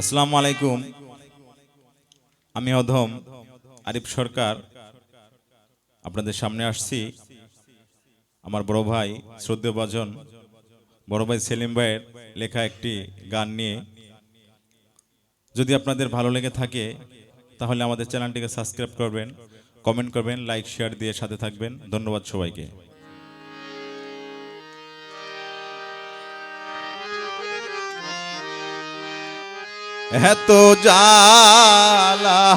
আসসালামু আলাইকুম। আমি অধম, আরিফ সরকার। আপনাদের সামনে আসছি। আমার বড় ভাই, শ্রদ্ধেয় বাজন, বড় ভাই সেলিম ভাইয়ের লেখা একটি গান নিয়ে। যদি আপনাদের ভালো লেগে থাকে, তাহলে আমাদের চ্যানেলটিকে সাবস্ক্রাইব করবেন, কমেন্ট করবেন, লাইক, শেয়ার দিয়ে সাথে থাকবেন। ধন্যবাদ সবাইকে। এত জালা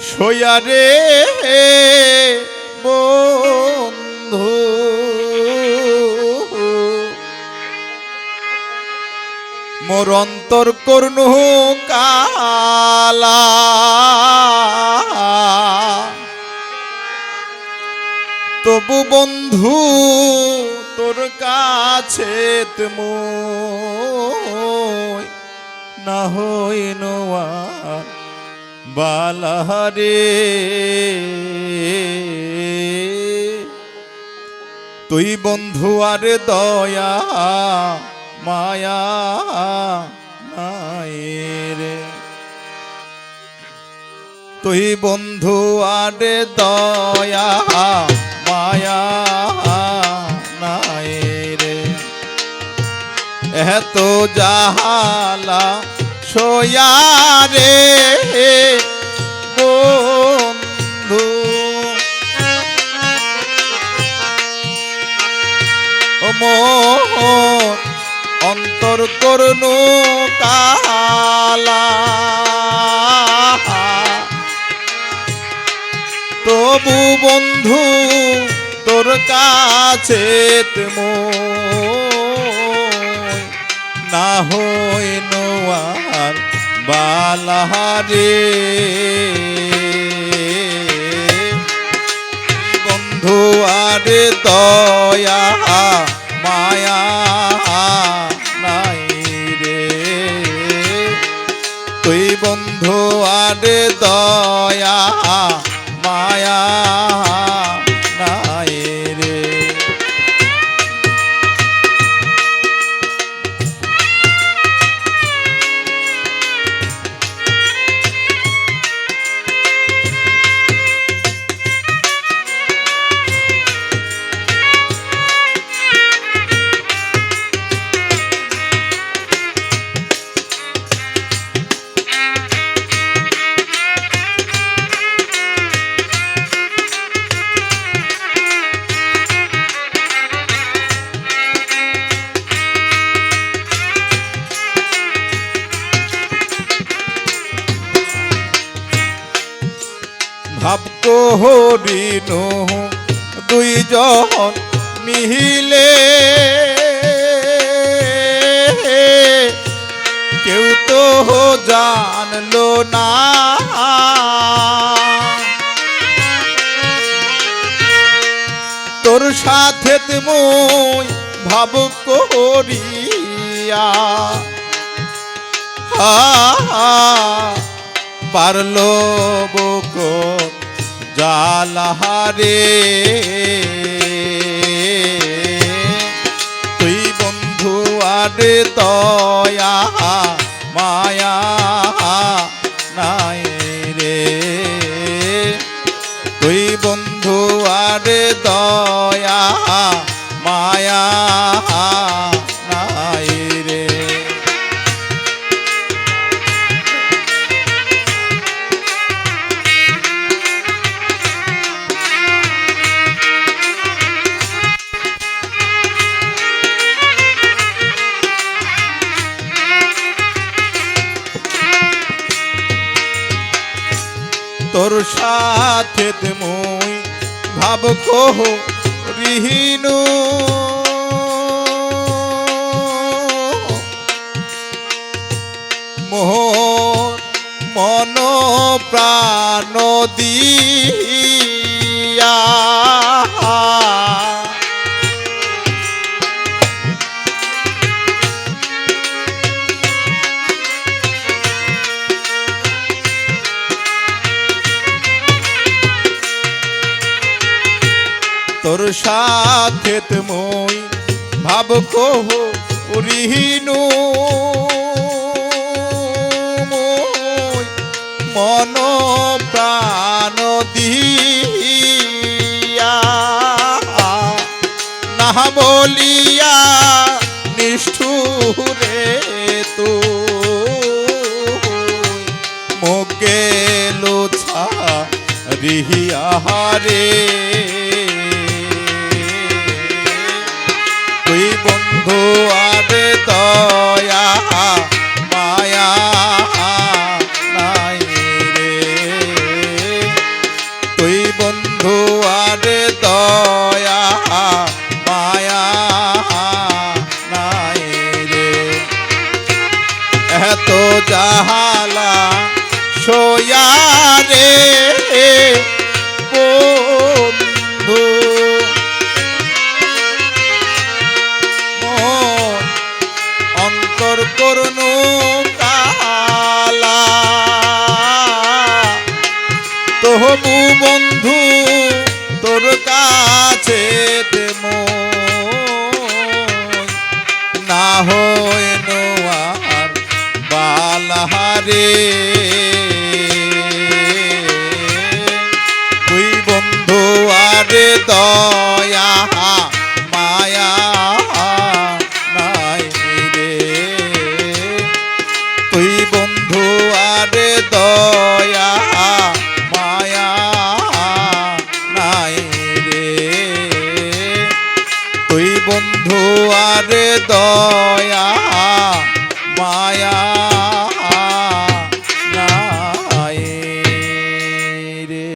সয়ারে বন্ধু। মোর অন্তর করুণ কালা। তবু বন্ধু তোর কাছে তুমি না হই নোয়া বালাহারে তুই বন্ধু আর দয়া, মায়া নাই রে। তুই বন্ধু আর দয়া এত জাহালা সোয়া রে বন্ধু। মোর অন্তর করুন কালা তবু বন্ধু তোর কাছে তুমি না হই নোয়ার বালাহারে। বন্ধু আরে দয়া মায়া নাই রে। তুই বন্ধু আরে দয়া ভাব হরিণু দুইজন মিহিলে। কেউ তো জানলো না। তোর সাথে মুই ভাব করিয়া। হা পারল বুক জালাহারে তুই বন্ধু আরে দয়া মায়া নাই রে। তুই বন্ধু আরে দয়া মায়া তোর সাথে মুই ভাব কহ রিহিনু। মোহ মন প্রাণ দিয়া তোর সাথে মই ভাব কহ মন প্রাণ দিয়া না বলিয়া নিষ্ঠুরে তো মোকে লোছা রিহিয়াহারে তুই বন্ধু আরে দয়া, মায়া নাই রে। তুই বন্ধু আরে দয়া, মায়া নাই রে। এত জাহালা সোয়া রে। বন্ধু তোর কাছে না হয় নোয়ার বালাহারে। তুই বন্ধু আরে দয়া বন্ধু আর দয়া মায়া